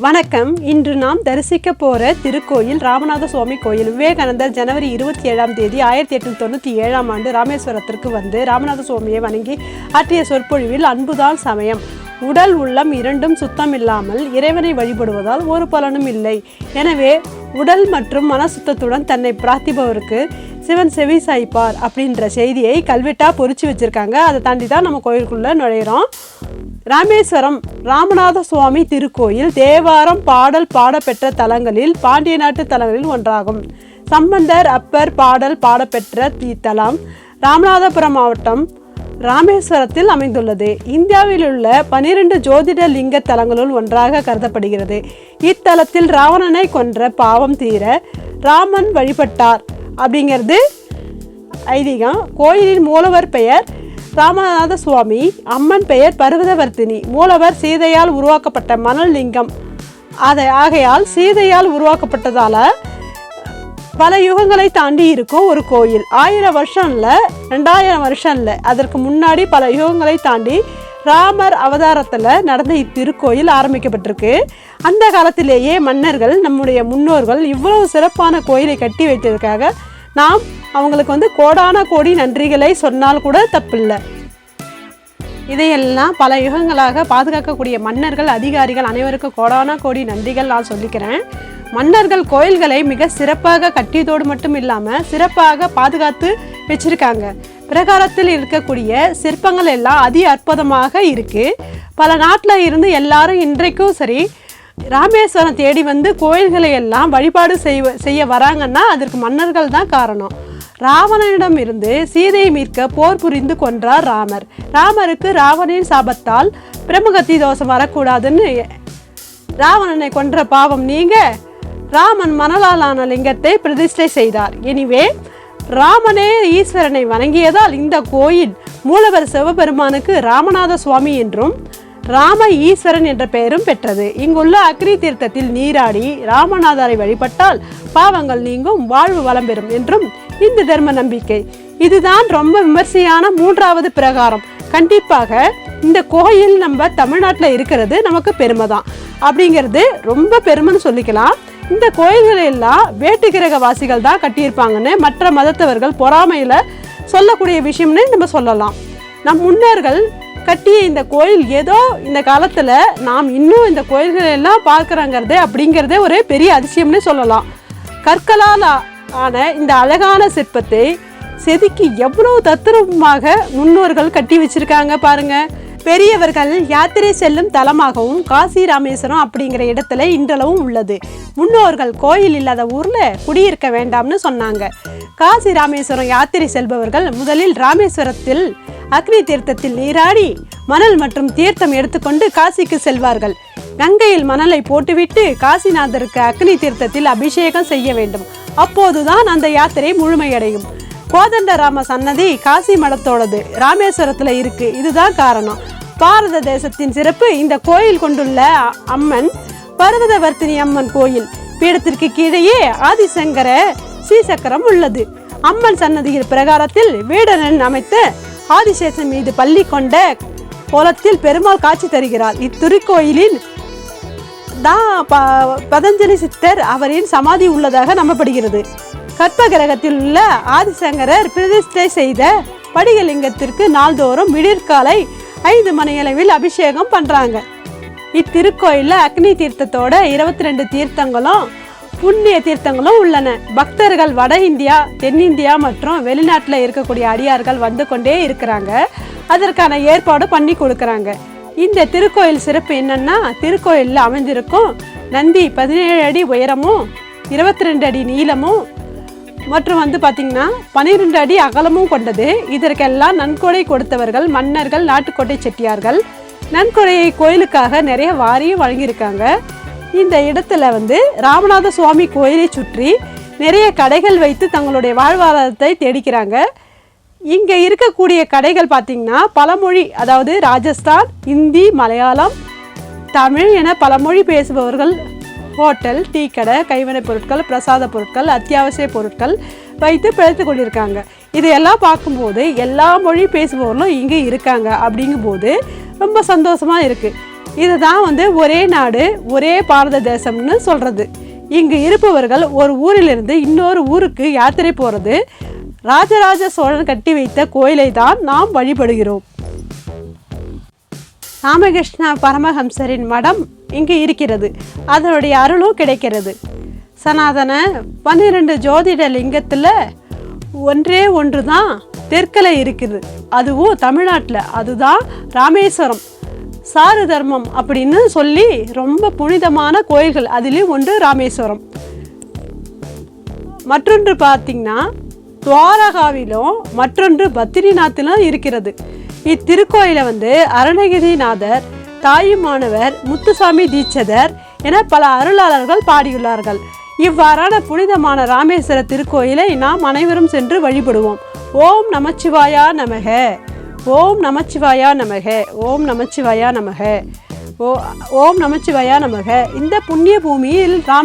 வணக்கம். இன்று நாம் தரிசிக்க போற திருக்கோயில் ராமநாத சுவாமி கோயில். விவேகானந்தர் ஜனவரி இருபத்தி ஏழாம் தேதி ஆயிரத்தி எட்நூத்தி தொண்ணூற்றி ஏழாம் ஆண்டு ராமேஸ்வரத்திற்கு வந்து ராமநாத சுவாமியை வணங்கி ஆற்றிய சொற்பொழிவில் அன்புதான் சமயம். உடல் உள்ளம் இரண்டும் சுத்தம் இல்லாமல் இறைவனை வழிபடுவதால் ஒரு பலனும் இல்லை. எனவே உடல் மற்றும் மன சுத்தத்துடன் தன்னை பிரார்த்திப்பவருக்கு சிவன் செவி சாய்ப்பார் அப்படின்ற செய்தியை கல்வெட்டாக பொறிச்சு வச்சிருக்காங்க. அதை தாண்டி தான் நம்ம கோயிலுக்குள்ளே நுழையிறோம். ராமேஸ்வரம் ராமநாத சுவாமி திருக்கோயில் தேவாரம் பாடல் பாடப்பெற்ற தலங்களில் பாண்டிய நாட்டு தலங்களில் ஒன்றாகும். சம்பந்தர் அப்பர் பாடல் பாடப்பெற்ற இத்தலம் ராமநாதபுரம் மாவட்டம் ராமேஸ்வரத்தில் அமைந்துள்ளது. இந்தியாவில் உள்ள பனிரெண்டு ஜோதிட லிங்க தலங்களுள் ஒன்றாக கருதப்படுகிறது. இத்தலத்தில் ராவணனை கொன்ற பாவம் தீர ராமன் வழிபட்டார். அப்படிங்கிறது ஐதீகம். கோயிலின் மூலவர் பெயர் ராமநாத சுவாமி அம்மன் பெயர் பர்வதவர்த்தினி. மூலவர் சீதையால் உருவாக்கப்பட்ட மணல் லிங்கம் அதை ஆகையால் சீதையால் உருவாக்கப்பட்டதால் பல யுகங்களை தாண்டி இருக்கும் ஒரு கோயில். ஆயிரம் வருஷம் இல்லை ரெண்டாயிரம் வருஷம் இல்லை அதற்கு முன்னாடி பல யுகங்களை தாண்டி ராமர் அவதாரத்தில் நடந்த இத்திருக்கோயில் ஆரம்பிக்கப்பட்டிருக்கு. அந்த காலத்திலேயே மன்னர்கள் நம்முடைய முன்னோர்கள் இவ்வளவு சிறப்பான கோயிலை கட்டி வைத்ததற்காக நாம் அவங்களுக்கு வந்து கோடான கோடி நன்றிகளை சொன்னால் கூட தப்பில்லை. இதையெல்லாம் பல யுகங்களாக பாதுகாக்கக்கூடிய மன்னர்கள் அதிகாரிகள் அனைவருக்கும் கோடான கோடி நன்றிகள் நான் சொல்லிக்கிறேன். மன்னர்கள் கோயில்களை மிக சிறப்பாக கட்டியதோடு மட்டும் இல்லாமல் சிறப்பாக பாதுகாத்து வச்சுருக்காங்க. பிரகாரத்தில் இருக்கக்கூடிய சிற்பங்கள் எல்லாம் அதி அற்புதமாக இருக்குது பல நாட்டில் இருந்து எல்லாரும் இன்றைக்கும் சரி ராமேஸ்வரம் தேடி வந்து கோயில்களை எல்லாம் வழிபாடு செய்வ செய்ய வராங்கன்னா அதற்கு மன்னர்கள் தான் காரணம். ராவணனிடம் இருந்து சீதையை மீட்க போர் புரிந்து கொன்றார் ராமர். ராமருக்கு ராவணின் சாபத்தால் பிரம்மகத்தி தோஷம் வரக்கூடாதுன்னு ராவணனை கொன்ற பாவம் நீங்க ராமன் மணலாலான லிங்கத்தை பிரதிஷ்டை செய்தார். எனிவே ராமனே ஈஸ்வரனை வணங்கியதால் இந்த கோயில் மூலவர் சிவபெருமானுக்கு ராமநாத சுவாமி என்றும் ராம ஈஸ்வரன் என்ற பெயரும் பெற்றது. இங்குள்ள அக்னி தீர்த்தத்தில் நீராடி ராமநாதரை வழிபட்டால் பாவங்கள் நீங்கும் வாழ்வு வளம் பெறும் என்றும் இந்து தர்ம நம்பிக்கை. இதுதான் ரொம்ப விமர்சையான மூன்றாவது பிரகாரம். கண்டிப்பாக இந்த கோயில் நம்ம தமிழ்நாட்டில் இருக்கிறது நமக்கு பெருமை தான் அப்படிங்கிறது ரொம்ப பெருமைன்னு சொல்லிக்கலாம். இந்த கோயில்களை எல்லாம் வேட்டு கிரக வாசிகள் தான் கட்டியிருப்பாங்கன்னு மற்ற மதத்தவர்கள் பொறாமையில் சொல்லக்கூடிய விஷயம்னு நம்ம சொல்லலாம். நம் முன்னோர்கள் கட்டிய இந்த கோயில் ஏதோ இந்த காலத்தில் நாம் இன்னும் இந்த கோயில்களை எல்லாம் பார்க்குறாங்கிறதே அப்படிங்கிறதே ஒரு பெரிய அதிசயம்னு சொல்லலாம். கற்களால் ஆன இந்த அழகான சிற்பத்தை செதுக்கி எவ்வளோ தத்துரூபமாக முன்னோர்கள் கட்டி வச்சிருக்காங்க பாருங்கள் பெரியவர்கள் யாத்திரை செல்லும் தலமாகவும் காசி ராமேஸ்வரம் அப்படிங்கிற இடத்துல இன்றளவும் உள்ளது. முன்னோர்கள் கோயில் இல்லாத ஊர்ல குடியிருக்க வேண்டாம்னு சொன்னாங்க. காசி ராமேஸ்வரம் யாத்திரை செல்பவர்கள் முதலில் ராமேஸ்வரத்தில் அக்னி தீர்த்தத்தில் நீராடி மணல் மற்றும் தீர்த்தம் எடுத்துக்கொண்டு காசிக்கு செல்வார்கள். கங்கையில் மணலை போட்டுவிட்டு காசிநாதருக்கு அக்னி தீர்த்தத்தில் அபிஷேகம் செய்ய வேண்டும். அப்போதுதான் அந்த யாத்திரை முழுமையடையும். கோதண்டராம சன்னதி காசி மடத்தோடது. ராமேஸ்வரத்தில் இருக்கு. இதுதான் காரணம். பாரத தேசத்தின் சிறப்பு இந்த கோயில் கொண்டுள்ள அம்மன் பர்வதவர்த்தினி அம்மன் கோயில். பீடத்திற்கு கீழேயே ஆதிசங்கர சீசக்கரம் உள்ளது. அம்மன் சன்னதியில் பிரகாரத்தில் வீடனன் அமைத்த ஆதிசேஷன் மீது பள்ளி கொண்ட கோலத்தில் பெருமாள் காட்சி தருகிறார். இத்திருக்கோயிலின் தான் ப- பதஞ்சலி சித்தர் அவரின் சமாதி உள்ளதாக நம்பப்படுகிறது. கற்ப கிரகத்தில் உள்ள ஆதிசங்கரர் பிரதிஷ்டை செய்த படிகலிங்கத்திற்கு நாள்தோறும் விடிற்காலை ஐந்து மணியளவில் அபிஷேகம் பண்ணுறாங்க இத்திருக்கோயிலில் அக்னி தீர்த்தத்தோட இருபத்தி ரெண்டு தீர்த்தங்களும் புண்ணிய தீர்த்தங்களும் உள்ளன. பக்தர்கள் வட இந்தியா தென்னிந்தியா மற்றும் வெளிநாட்டில் இருக்கக்கூடிய அடியார்கள் வந்து கொண்டே இருக்கிறாங்க. அதற்கான ஏற்பாடு பண்ணி கொடுக்குறாங்க. இந்த திருக்கோயில் சிறப்பு என்னன்னா திருக்கோயிலில் அமைந்திருக்கும் நந்தி பதினேழு அடி உயரமும் இருபத்தி ரெண்டு அடி நீளமும் மற்றும் வந்து பார்த்திங்கன்னா பன்னிரெண்டு அடி அகலமும் கொண்டது. இதற்கெல்லாம் நன்கொடை கொடுத்தவர்கள் மன்னர்கள் நாட்டுக்கோட்டை செட்டியார்கள். நன்கொடையை கோயிலுக்காக நிறைய வாரியும் வழங்கியிருக்காங்க. இந்த இடத்துல வந்து ராமநாத சுவாமி கோயிலை சுற்றி நிறைய கடைகள் வைத்து தங்களுடைய வாழ்வாதாரத்தை தேடிக்கிறாங்க. இங்கே இருக்கக்கூடிய கடைகள் பார்த்திங்கன்னா பலமொழி அதாவது ராஜஸ்தான் இந்தி மலையாளம் தமிழ் என பல மொழி பேசுபவர்கள் ஹோட்டல் டீ கடை கைவினைப் பொருட்கள் பிரசாத பொருட்கள் அத்தியாவசிய பொருட்கள் வைத்து பிழைத்து கொண்டிருக்காங்க. இதையெல்லாம் பார்க்கும்போது எல்லா மொழி பேசுபவர்களும் இங்கே இருக்காங்க அப்படிங்கும்போது ரொம்ப சந்தோஷமாக இருக்குது இதுதான் வந்து ஒரே நாடு ஒரே பாரத தேசம்னு சொல்கிறது இங்கு இருப்பவர்கள் ஒரு ஊரிலிருந்து இன்னொரு ஊருக்கு யாத்திரை போகிறது ராஜராஜ சோழன் கட்டி வைத்த கோயிலை தான் நாம் வழிபடுகிறோம். ராமகிருஷ்ண பரமஹம்சரின் மடம் இங்கு இருக்கிறது. அதனுடைய அருளும் கிடைக்கிறது. சனாதன பன்னிரெண்டு ஜோதிட லிங்கத்தில் ஒன்றே ஒன்று தான் தெற்கில் இருக்குது. அதுவும் தமிழ்நாட்டில். அதுதான் ராமேஸ்வரம். சாரு தர்மம் அப்படின்னு சொல்லி ரொம்ப புனிதமான கோயில்கள். அதிலும் ஒன்று ராமேஸ்வரம். மற்றொன்று பார்த்தீங்கன்னா துவாரகாவிலும் மற்றொன்று பத்ரிநாத்திலும் இருக்கிறது. இத்திருக்கோயிலை வந்து அருணகிரிநாதர் தாயுமானவர் முத்துசாமி தீட்சதர் என பல அருளாளர்கள் பாடியுள்ளார்கள். இவ்வாறான புனிதமான ராமேஸ்வர திருக்கோயிலை நாம் அனைவரும் சென்று வழிபடுவோம். ஓம் நமச்சிவாயா நமக. ஓம் நமச்சிவாயா நமக. ஓம் நமச்சிவாயா நமக. ஓ ஓம் நமச்சிவாயா நமக. இந்த புண்ணிய பூமியில் ராம்